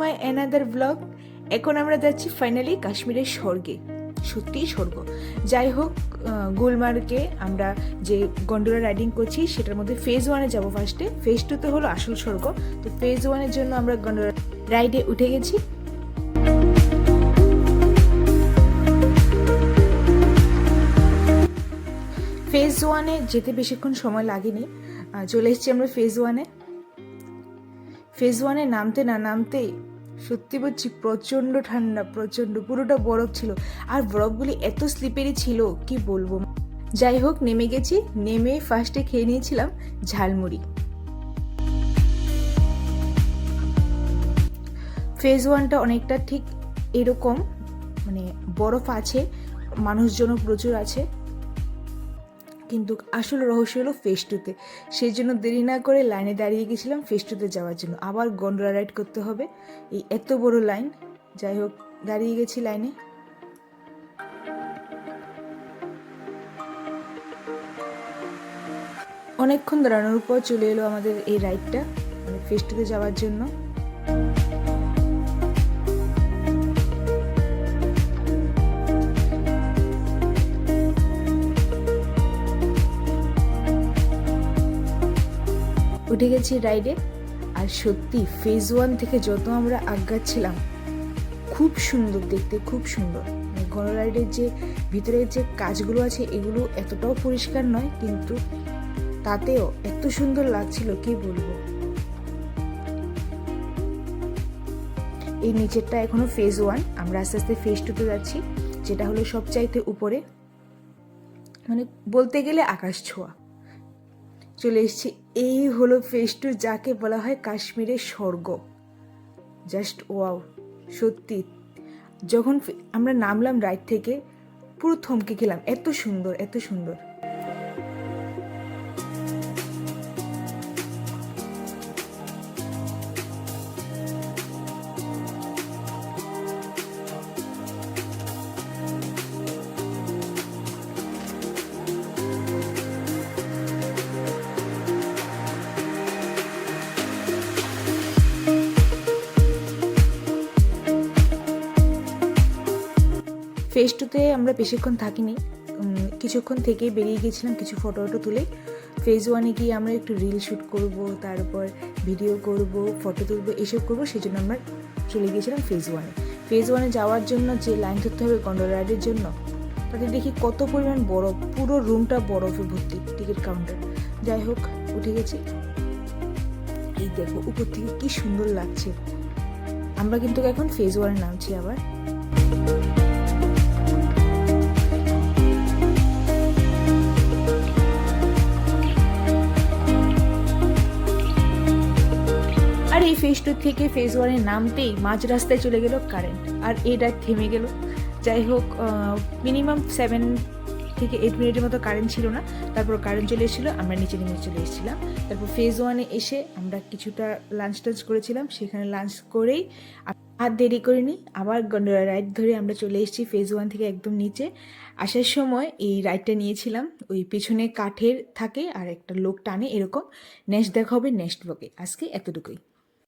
মাই another blog এখন আমরা যাচ্ছি ফাইনালি কাশ্মীরের স্বর্গে। সত্যিই স্বর্গ। যাই হোক গুলমার্গে আমরা যে গন্ডোলা রাইডিং করছি, সেটার মধ্যে ফেজ ওয়ানে যাব ফার্স্টে ফেজ টুতে হলো আসল স্বর্গ। তো ফেজ ওয়ানের জন্য আমরা গন্ডোলা রাইডে উঠে গেছি। ফেজ ওয়ানে যেতে বেশিক্ষণ সময় লাগেনি। চলে এসেছি আমরা ফেজ ওয়ানে ফেজ ওয়ানে নামতে না নামতেই সত্যি বলছি প্রচণ্ড ঠান্ডা, প্রচণ্ড, পুরোটা বরফ ছিল। আর বরফগুলি এত স্লিপারি ছিল, কি বলব? যাই হোক, নেমে গেছি, নেমে ফার্স্টে খেয়ে নিয়েছিলাম ঝালমুড়ি। ফেজ ওয়ানটা অনেকটা ঠিক এরকম মানে বরফ আছে, মানুষজনও প্রচুর আছে। কিন্তু আসল রহস্য হলো ফেস টুতে সেই জন্য দেরি না করে লাইনে দাঁড়িয়ে গেছিলাম ফেস টুতে যাওয়ার জন্য। আবার গন্ডোলা রাইড করতে হবে। এই এত বড় লাইন। যাই হোক, দাঁড়িয়ে গেছি লাইনে। অনেকক্ষণ দাঁড়ানোর পর চলে এলো আমাদের এই রাইডটা মানে ফেস টুতে যাওয়ার জন্য। উঠে গেছি রাইডে আর সত্যি ফেজ ওয়ান থেকে যত আমরা আগাচ্ছিলাম, খুব সুন্দর দেখতে, খুব সুন্দর। মানে গণ রাইডের যে ভিতরের যে কাজগুলো আছে, এগুলো এতটাও পরিষ্কার নয়, কিন্তু তাতেও এত সুন্দর লাগছিল, কি বলব? এই নিচেরটা এখনও ফেজ ওয়ান আমরা আস্তে আস্তে ফেজ টুতে যাচ্ছি, যেটা হলো সবচাইতে উপরে। মানে বলতে গেলে আকাশ ছোঁয়া। চলে এসেছি। এই হলো ফেস টু যাকে বলা হয় কাশ্মীরের স্বর্গ। জাস্ট ওয়াও সত্যি। যখন আমরা নামলাম রাইট থেকে, পুরো থমকে গেলাম। এত সুন্দর এত সুন্দর। ফেস টুতে আমরা বেশিক্ষণ থাকিনি। কিছুক্ষণ থেকেই বেরিয়ে গেছিলাম কিছু ফটো টটো তুলে। ফেজ ওয়ানে গিয়ে আমরা একটু রিল শ্যুট করব, তারপর ভিডিও করব ফটো তুলবো, এসব করব সেই জন্য আমরা চলে গিয়েছিলাম ফেজ ওয়ানে ফেজ ওয়ানে যাওয়ার জন্য যে লাইন ধরতে হবে গন্ডোলা রাইডের জন্য, তাতে দেখি কত পরিমাণ বরফ, পুরো রুমটা বরফে ভর্তি টিকিট কাউন্টার যাই হোক, উঠে গেছি। এই দেখো, উপর থেকে কি সুন্দর লাগছে। আমরা কিন্তু এখন ফেজ ওয়ানে নামছি আবার। ফেজ টু থেকে ফেজ ওয়ানে নামতেই মাঝ রাস্তায় চলে গেল কারেন্ট। আর এটা থেমে গেল। যাই হোক মিনিমাম সেভেন থেকে এইট মিনিটের মতো কারেন্ট ছিল না। তারপর কারেন্ট চলে এসেছিল, আমরা নিচে নেমে চলে এসেছিলাম। তারপর ফেজ ওয়ানে এসে আমরা কিছুটা লাঞ্চ টাঞ্চ করেছিলাম। সেখানে লাঞ্চ করেই আর দেরি করিনি, আবার রাইড ধরে আমরা চলে এসেছি ফেজ ওয়ান থেকে একদম নিচে। আসার সময় এই রাইডটা নিয়েছিলাম, ওই পিছনে কাঠের থাকে আর একটা লোক টানে এরকম। নেক্সট দেখা হবে নেক্সট ব্লগে আজকে এতটুকুই।